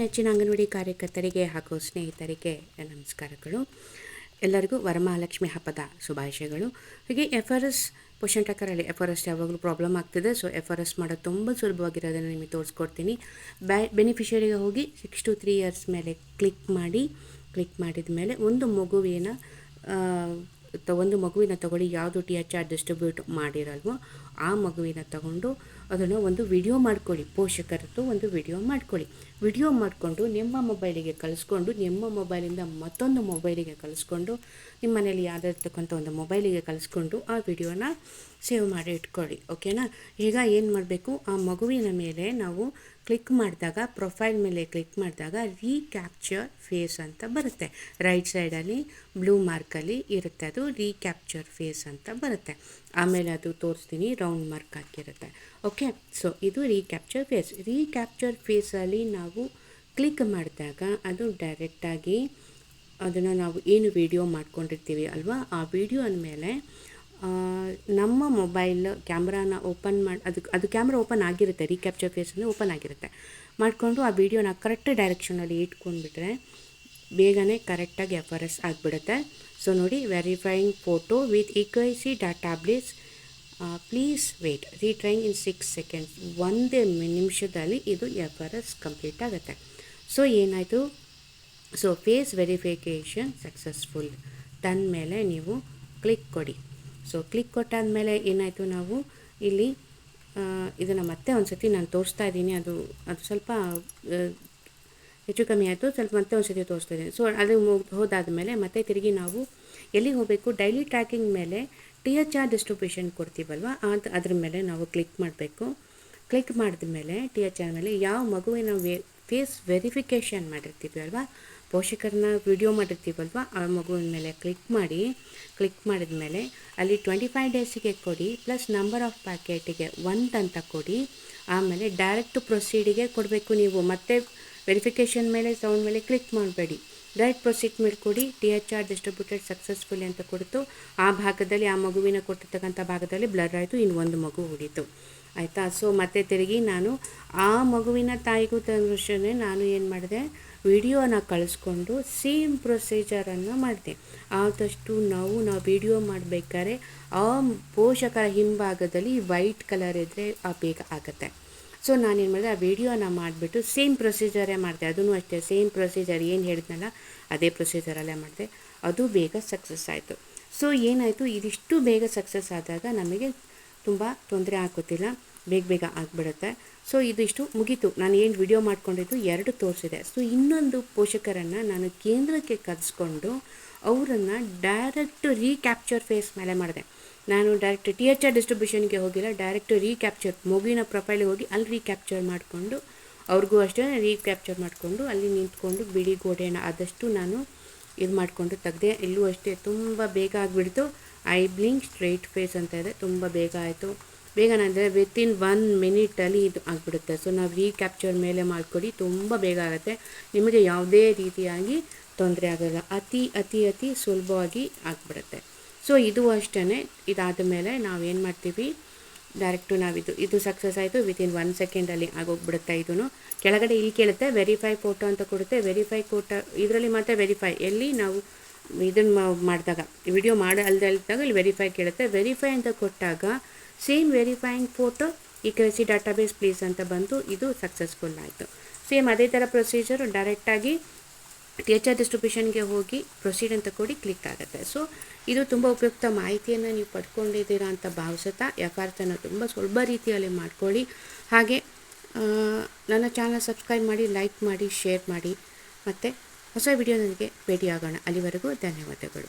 ನೆಚ್ಚಿನ ಅಂಗನವಾಡಿ ಕಾರ್ಯಕರ್ತರಿಗೆ ಹಾಗೂ ಸ್ನೇಹಿತರಿಗೆ ನಮಸ್ಕಾರಗಳು. ಎಲ್ಲರಿಗೂ ವರಮಹಾಲಕ್ಷ್ಮಿ ಹಬ್ಬದ ಶುಭಾಶಯಗಳು. ಹೀಗೆ ಎಫ್ ಆರ್ ಎಸ್ ಪೋಷನ್ ಟ್ರ್ಯಾಕರಲ್ಲಿ ಎಫ್ ಆರ್ ಎಸ್ ಯಾವಾಗಲೂ ಪ್ರಾಬ್ಲಮ್ ಆಗ್ತಿದೆ. ಸೊ ಎಫ್ ಆರ್ ಎಸ್ ಮಾಡೋದು ತುಂಬ ಸುಲಭವಾಗಿರೋದನ್ನು ನಿಮಗೆ ತೋರಿಸ್ಕೊಡ್ತೀನಿ. ಬ್ಯಾ ಬೆನಿಫಿಷರಿಗೆ ಹೋಗಿ ಸಿಕ್ಸ್ ಟು ತ್ರೀ ಇಯರ್ಸ್ ಮೇಲೆ ಕ್ಲಿಕ್ ಮಾಡಿ ಕ್ಲಿಕ್ ಮಾಡಿದ ಮೇಲೆ ಒಂದು ಮಗುವಿನ ಒಂದು ಮಗುವಿನ ತಗೊಳ್ಳಿ, ಯಾವುದು ಟಿ ಎಚ್ ಆರ್ ಡಿಸ್ಟ್ರಿಬ್ಯೂಟ್ ಮಾಡಿರಲ್ವೋ ಆ ಮಗುವಿನ ತಗೊಂಡು ಅದನ್ನು ಒಂದು ವಿಡಿಯೋ ಮಾಡ್ಕೊಳ್ಳಿ, ಪೋಷಕರದ್ದು ಒಂದು ವಿಡಿಯೋ ಮಾಡ್ಕೊಳ್ಳಿ. ವಿಡಿಯೋ ಮಾಡಿಕೊಂಡು ನಿಮ್ಮ ಮೊಬೈಲಿಗೆ ಕಳಿಸ್ಕೊಂಡು, ನಿಮ್ಮ ಮೊಬೈಲಿಂದ ಮತ್ತೊಂದು ಮೊಬೈಲಿಗೆ ಕಳಿಸ್ಕೊಂಡು ನಿಮ್ಮ ಮನೇಲಿ ಯಾವುದಿರ್ತಕ್ಕಂಥ ಒಂದು ಮೊಬೈಲಿಗೆ ಕಳಿಸ್ಕೊಂಡು ಆ ವಿಡಿಯೋನ ಸೇವ್ ಮಾಡಿ ಇಟ್ಕೊಳ್ಳಿ, ಓಕೆನಾ? ಈಗ ಏನು ಮಾಡಬೇಕು? ಆ ಮಗುವಿನ ಮೇಲೆ ನಾವು ಕ್ಲಿಕ್ ಮಾಡಿದಾಗ ಪ್ರೊಫೈಲ್ ಮೇಲೆ ಕ್ಲಿಕ್ ಮಾಡಿದಾಗ ರೀಕ್ಯಾಪ್ಚರ್ ಫೇಸ್ ಅಂತ ಬರುತ್ತೆ. ರೈಟ್ ಸೈಡಲ್ಲಿ ಬ್ಲೂ ಮಾರ್ಕಲ್ಲಿ ಇರುತ್ತೆ ಅದು ರೀಕ್ಯಾಪ್ಚರ್ ಫೇಸ್ ಅಂತ ಬರುತ್ತೆ. ಆಮೇಲೆ ಅದು ತೋರಿಸ್ತೀನಿ ರೌಂಡ್ ಮಾರ್ಕ್ ಹಾಕಿರುತ್ತೆ. ಓಕೆ? ಸೊ ಇದು ರೀಕ್ಯಾಪ್ಚರ್ ಫೇಸ್ ರೀಕ್ಯಾಪ್ಚರ್ ಫೇಸಲ್ಲಿ ನಾವು ಕ್ಲಿಕ್ ಮಾಡಿದಾಗ, ಅದು ಡೈರೆಕ್ಟಾಗಿ ಅದನ್ನು ನಾವು ಏನು ವಿಡಿಯೋ ಮಾಡ್ಕೊಂಡಿರ್ತೀವಿ ಅಲ್ವಾ? ಆ ವಿಡಿಯೋ ಅಂದಮೇಲೆ ನಮ್ಮ ಮೊಬೈಲ್ ಕ್ಯಾಮ್ರಾನ ಓಪನ್ ಮಾಡಿ ಅದು ಅದು ಕ್ಯಾಮ್ರಾ ಓಪನ್ ಆಗಿರುತ್ತೆ ರೀಕ್ಯಾಪ್ಚರ್ ಫೇಸಲ್ಲಿ ಓಪನ್ ಆಗಿರುತ್ತೆ. ಮಾಡಿಕೊಂಡು ಆ ವಿಡಿಯೋನ ಕರೆಕ್ಟ್ ಡೈರೆಕ್ಷನಲ್ಲಿ ಇಟ್ಕೊಂಡ್ಬಿಟ್ರೆ ಬೇಗನೆ ಕರೆಕ್ಟಾಗಿ ಎಫ್ ಆರ್ ಎಸ್ ಆಗಿಬಿಡುತ್ತೆ. ಸೊ ನೋಡಿ verifying photo with eKYC database please wait retrying in six seconds ಒಂದೇ ನಿಮಿಷದಲ್ಲಿ ಇದು ಎಫ್ ಆರ್ ಎಸ್ ಕಂಪ್ಲೀಟ್ ಆಗುತ್ತೆ. ಸೊ ಏನಾಯಿತು? ಸೊ ಫೇಸ್ ವೆರಿಫಿಕೇಷನ್ ಸಕ್ಸಸ್ಫುಲ್ ಮೇಲೆ ನೀವು ಕ್ಲಿಕ್ ಕೊಡಿ. ಸೊ ಕ್ಲಿಕ್ ಕೊಟ್ಟಾದಮೇಲೆ ಏನಾಯಿತು ನಾವು ಇಲ್ಲಿ ಇದನ್ನು ಮತ್ತೆ ಒಂದು ಸತಿ ನಾನು ತೋರಿಸ್ತಾ ಇದ್ದೀನಿ. ಅದು ಅದು ಸ್ವಲ್ಪ ಹೆಚ್ಚು ಕಮ್ಮಿ ಆಯಿತು. ಸ್ವಲ್ಪ ಮತ್ತೆ ಒಂದು ಸತಿ ತೋರಿಸ್ತಾ ಇದ್ದೀನಿ. ಸೊ ಅದು ಹೋದಾದ ಮೇಲೆ ಮತ್ತೆ ತಿರುಗಿ ನಾವು ಎಲ್ಲಿಗೆ ಹೋಗಬೇಕು? ಡೈಲಿ ಟ್ರ್ಯಾಕಿಂಗ್ ಮೇಲೆ ಟಿ ಎಚ್ ಆರ್ ಡಿಸ್ಟ್ರಿಬ್ಯೂಷನ್ ಕೊಡ್ತೀವಲ್ವ? ಅದು ಅದ್ರ ಮೇಲೆ ನಾವು ಕ್ಲಿಕ್ ಮಾಡಬೇಕು. ಕ್ಲಿಕ್ ಮಾಡಿದ ಮೇಲೆ ಟಿ ಎಚ್ ಆರ್ ಮೇಲೆ ಯಾವ ಮಗುವಿನ ವೇ, ಫೇಸ್ ವೆರಿಫಿಕೇಷನ್ ಮಾಡಿರ್ತೀವಿ ಅಲ್ವಾ? ಪೋಷಕರನ್ನ ವಿಡಿಯೋ ಮಾಡಿರ್ತೀವಲ್ವ, ಆ ಮಗುವಿನ ಮೇಲೆ ಕ್ಲಿಕ್ ಮಾಡಿ ಕ್ಲಿಕ್ ಮಾಡಿದ ಮೇಲೆ ಅಲ್ಲಿ ಟ್ವೆಂಟಿ ಫೈವ್ ಡೇಸಿಗೆ ಕೊಡಿ ಪ್ಲಸ್ ನಂಬರ್ ಆಫ್ ಪ್ಯಾಕೆಟಿಗೆ ಒಂದು ಅಂತ ಕೊಡಿ, ಆಮೇಲೆ ಡೈರೆಕ್ಟ್ ಪ್ರೊಸೀಡಿಗೆ ಕೊಡಬೇಕು ನೀವು. ಮತ್ತೆ ವೆರಿಫಿಕೇಷನ್ ಮೇಲೆ ಸೌಂಡ್ ಮೇಲೆ ಕ್ಲಿಕ್ ಮಾಡಬೇಡಿ. ಡೈರೆಕ್ಟ್ ಪ್ರೊಸೀಡ್ ಮೇಲೆ ಕೊಡಿ T H R distributed successfully ಅಂತ ಕೊಡ್ತು. ಆ ಭಾಗದಲ್ಲಿ, ಆ ಮಗುವಿನ ಕೊಟ್ಟಿರ್ತಕ್ಕಂಥ ಭಾಗದಲ್ಲಿ ಬ್ಲರ್ ಆಯಿತು, ಇನ್ನು ಒಂದು ಮಗು ಉಳಿತು. ಆಯಿತಾ? ಸೊ ಮತ್ತೆ ತಿರುಗಿ ನಾನು ಆ ಮಗುವಿನ ತಾಯಿಗೂ ತಂದೃಷ್ಟೇ ನಾನು ಏನು ಮಾಡಿದೆ? ವಿಡಿಯೋನ ಕಳಿಸ್ಕೊಂಡು ಸೇಮ್ ಪ್ರೊಸೀಜರನ್ನು ಮಾಡಿದೆ. ಆದಷ್ಟು ನಾವು ನಾವು ವಿಡಿಯೋ ಮಾಡಬೇಕಾದ್ರೆ ಆ ಪೋಷಕರ ಹಿಂಭಾಗದಲ್ಲಿ ವೈಟ್ ಕಲರ್ ಇದ್ದರೆ ಆ ಬೇಗ ಆಗುತ್ತೆ. ಸೊ ನಾನೇನು ಮಾಡಿದೆ, ಆ ವಿಡಿಯೋನ ಮಾಡಿಬಿಟ್ಟು ಸೇಮ್ ಪ್ರೊಸೀಜರೇ ಮಾಡಿದೆ. ಅದೂ ಅಷ್ಟೇ ಸೇಮ್ ಪ್ರೊಸೀಜರ್ ಏನು ಹೇಳಿದ್ನಲ್ಲ, ಅದೇ ಪ್ರೊಸೀಜರಲ್ಲೇ ಮಾಡಿದೆ. ಅದು ಬೇಗ ಸಕ್ಸಸ್ ಆಯಿತು. ಸೊ ಏನಾಯಿತು, ಇದಿಷ್ಟು ಬೇಗ ಸಕ್ಸಸ್ ಆದಾಗ ನಮಗೆ ತುಂಬ ತೊಂದರೆ ಆಗೋದಿಲ್ಲ ಬೇಗ ಬೇಗ ಆಗಿಬಿಡುತ್ತೆ. ಸೊ ಇದಿಷ್ಟು ಮುಗೀತು. ನಾನು ಏನು ವಿಡಿಯೋ ಮಾಡ್ಕೊಂಡಿದ್ದು ಎರಡು ತೋರಿಸಿದೆ. ಸೊ ಇನ್ನೊಂದು ಪೋಷಕರನ್ನು ನಾನು ಕೇಂದ್ರಕ್ಕೆ ಕರೆಸ್ಕೊಂಡು ಅವರನ್ನು ಡೈರೆಕ್ಟ್ ರೀಕ್ಯಾಪ್ಚರ್ ಫೇಸ್ ಮೇಲೆ ಮಾಡಿದೆ. ನಾನು ಡೈರೆಕ್ಟ್ ಟಿ ಎಚ್ ಆರ್ ಡಿಸ್ಟ್ರಿಬ್ಯೂಷನ್ಗೆ ಹೋಗಿಲ್ಲ ಡೈರೆಕ್ಟ್ ರೀಕ್ಯಾಪ್ಚರ್ ಮಗುವಿನ ಪ್ರೊಫೈಲಿಗೆ ಹೋಗಿ ಅಲ್ಲಿ ರೀಕ್ಯಾಪ್ಚರ್ ಮಾಡಿಕೊಂಡು, ಅವ್ರಿಗೂ ಅಷ್ಟೇ ರೀಕ್ಯಾಪ್ಚರ್ ಮಾಡಿಕೊಂಡು, ಅಲ್ಲಿ ನಿಂತ್ಕೊಂಡು ಬಿಳಿ ಗೋಡೆನ ಆದಷ್ಟು ನಾನು ಇದು ಮಾಡಿಕೊಂಡು ತೆಗ್ದೆ. ಇಲ್ಲೂ ಅಷ್ಟೇ ತುಂಬ ಬೇಗ ಆಗಿಬಿಡ್ತು. ಐ ಬ್ಲಿಂಕ್ ಸ್ಟ್ರೈಟ್ ಫೇಸ್ ಅಂತ ಇದೆ. ತುಂಬ ಬೇಗ ಆಯಿತು. ಬೇಗ ಅಂದರೆ ವಿತಿನ್ ಒನ್ ಮಿನಿಟಲ್ಲಿ ಇದು ಆಗಿಬಿಡುತ್ತೆ. ಸೊ ನಾವು ರೀಕ್ಯಾಪ್ಚರ್ ಮೇಲೆ ಮಾಡಿಕೊಡಿ, ತುಂಬ ಬೇಗ ಆಗುತ್ತೆ. ನಿಮಗೆ ಯಾವುದೇ ರೀತಿಯಾಗಿ ತೊಂದರೆ ಆಗೋಲ್ಲ. ಅತಿ ಅತಿ ಅತಿ ಸುಲಭವಾಗಿ ಆಗಿಬಿಡುತ್ತೆ. ಸೊ ಇದು ಅಷ್ಟೇ ಇದಾದ ಮೇಲೆ ನಾವೇನು ಮಾಡ್ತೀವಿ? ಡೈರೆಕ್ಟು ನಾವಿದು ಇದು ಸಕ್ಸಸ್ ಆಯಿತು ವಿತಿನ್ ಒನ್ ಸೆಕೆಂಡಲ್ಲಿ ಆಗೋಗ್ಬಿಡುತ್ತೆ ಇದೂ ಕೆಳಗಡೆ ಇಲ್ಲಿ ಕೇಳುತ್ತೆ ವೆರಿಫೈ ಫೋಟೋ ಅಂತ ಕೊಡುತ್ತೆ. ವೆರಿಫೈ ಫೋಟೋ ಇದರಲ್ಲಿ ಮಾತ್ರ ವೆರಿಫೈ ಎಲ್ಲಿ ನಾವು ಇದನ್ನು ಮಾಡಿದಾಗ ವಿಡಿಯೋ ಮಾಡಿ ಅಲ್ದೆ ಅಲ್ದಾಗ ಇಲ್ಲಿ ವೆರಿಫೈ ಕೇಳುತ್ತೆ. ವೆರಿಫೈ ಅಂತ ಕೊಟ್ಟಾಗ ಸೇಮ್ ವೆರಿಫೈಯಿಂಗ್ ಫೋಟೋ ಈ ಕರೆಸಿ ಡಾಟಾಬೇಸ್ ಪ್ಲೀಸ್ ಅಂತ ಬಂತು ಇದು ಸಕ್ಸಸ್ಫುಲ್ ಆಯಿತು. ಸೇಮ್ ಅದೇ ಥರ ಪ್ರೊಸೀಜರು ಡೈರೆಕ್ಟಾಗಿ ಟಿ ಎಚ್ ಆರ್ ಡಿಸ್ಟ್ರಿಬ್ಯೂಷನ್ಗೆ ಹೋಗಿ ಪ್ರೊಸೀಡ್ ಅಂತ ಕೊಡಿ ಕ್ಲಿಕ್ ಆಗುತ್ತೆ. ಸೊ ಇದು ತುಂಬ ಉಪಯುಕ್ತ ಮಾಹಿತಿಯನ್ನು ನೀವು ಪಡ್ಕೊಂಡಿದ್ದೀರಾ ಅಂತ ಭಾವಿಸುತ್ತಾ, ಯಾಕಾರ್ಥನ ತುಂಬ ಸುಲಭ ರೀತಿಯಲ್ಲಿ ಮಾಡ್ಕೊಳ್ಳಿ. ಹಾಗೆ ನನ್ನ ಚಾನಲ್ ಸಬ್ಸ್ಕ್ರೈಬ್ ಮಾಡಿ ಲೈಕ್ ಮಾಡಿ ಶೇರ್ ಮಾಡಿ. ಮತ್ತು ಹೊಸ ವಿಡಿಯೋ ನನಗೆ ಭೇಟಿಯಾಗೋಣ. ಅಲ್ಲಿವರೆಗೂ ಧನ್ಯವಾದಗಳು.